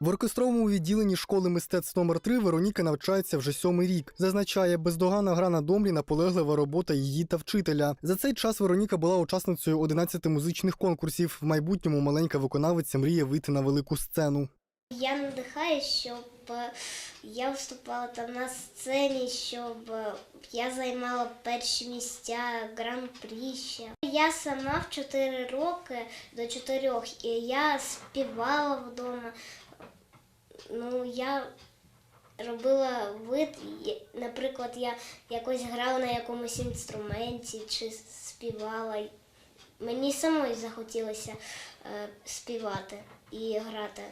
В оркестровому відділенні школи мистецтв номер 3 Вероніка навчається вже сьомий рік. Зазначає, бездоганна гра на домрі, наполеглива робота її та вчителя. За цей час Вероніка була учасницею 11 музичних конкурсів. В майбутньому маленька виконавиця мріє вийти на велику сцену. Я надихаю, щоб е, я виступала там на сцені, щоб е, я займала перші місця, гран-прі ще. Я сама в 4 роки до 4 і я співала вдома. Ну, я робила вид, наприклад, я якось грала на якомусь інструменті чи співала. Мені самої захотілося е, співати і грати.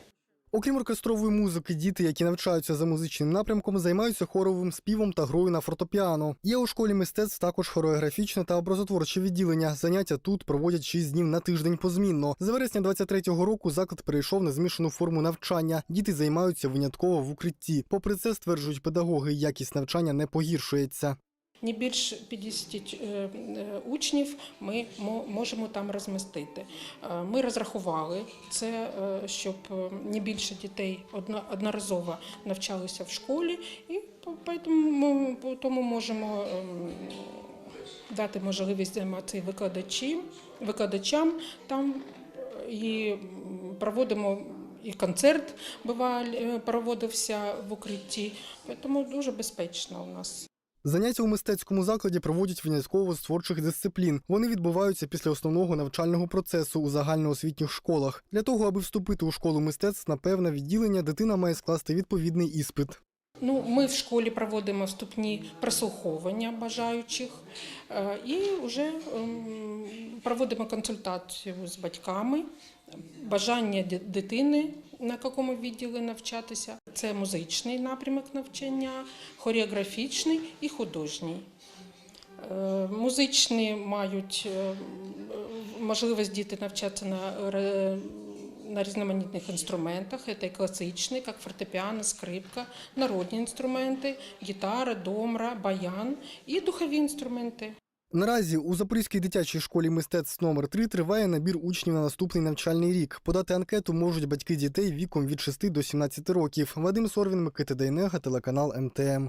Окрім оркестрової музики, діти, які навчаються за музичним напрямком, займаються хоровим співом та грою на фортепіано. Є у школі мистецтв також хореографічне та образотворче відділення. Заняття тут проводять 6 днів на тиждень позмінно. З вересня 23-го року заклад перейшов на змішану форму навчання. Діти займаються винятково в укритті. Попри це, стверджують педагоги, якість навчання не погіршується. Не більш 50 е, е, учнів ми мо- можемо там розмістити. Е, Ми розрахували це, щоб не більше дітей одно- одноразово навчалися в школі, і тому можемо ем, дати можливість займатися викладачі, викладачам там і проводимо. І концерт буває, проводився в укритті, тому дуже безпечно у нас. Заняття у мистецькому закладі проводять винятково з творчих дисциплін. Вони відбуваються після основного навчального процесу у загальноосвітніх школах. Для того, аби вступити у школу мистецтв на певне відділення, дитина має скласти відповідний іспит. Ну, ми в школі проводимо вступні прослуховування бажаючих е, і вже ем, проводимо консультацію з батьками, бажання ди- дитини на якому відділі навчатися. Це музичний напрямок навчання, хореографічний і художній. Е, Музичні мають е, можливість діти навчатися на, на різноманітних інструментах. Це і класичний, як фортепіано, скрипка, народні інструменти, гітара, домра, баян і духові інструменти. Наразі у Запорізькій дитячій школі мистецтв номер 3 триває набір учнів на наступний навчальний рік. Подати анкету можуть батьки дітей віком від 6 до 17 років. Вадим Сорвін, Микита Дейнега, телеканал МТМ.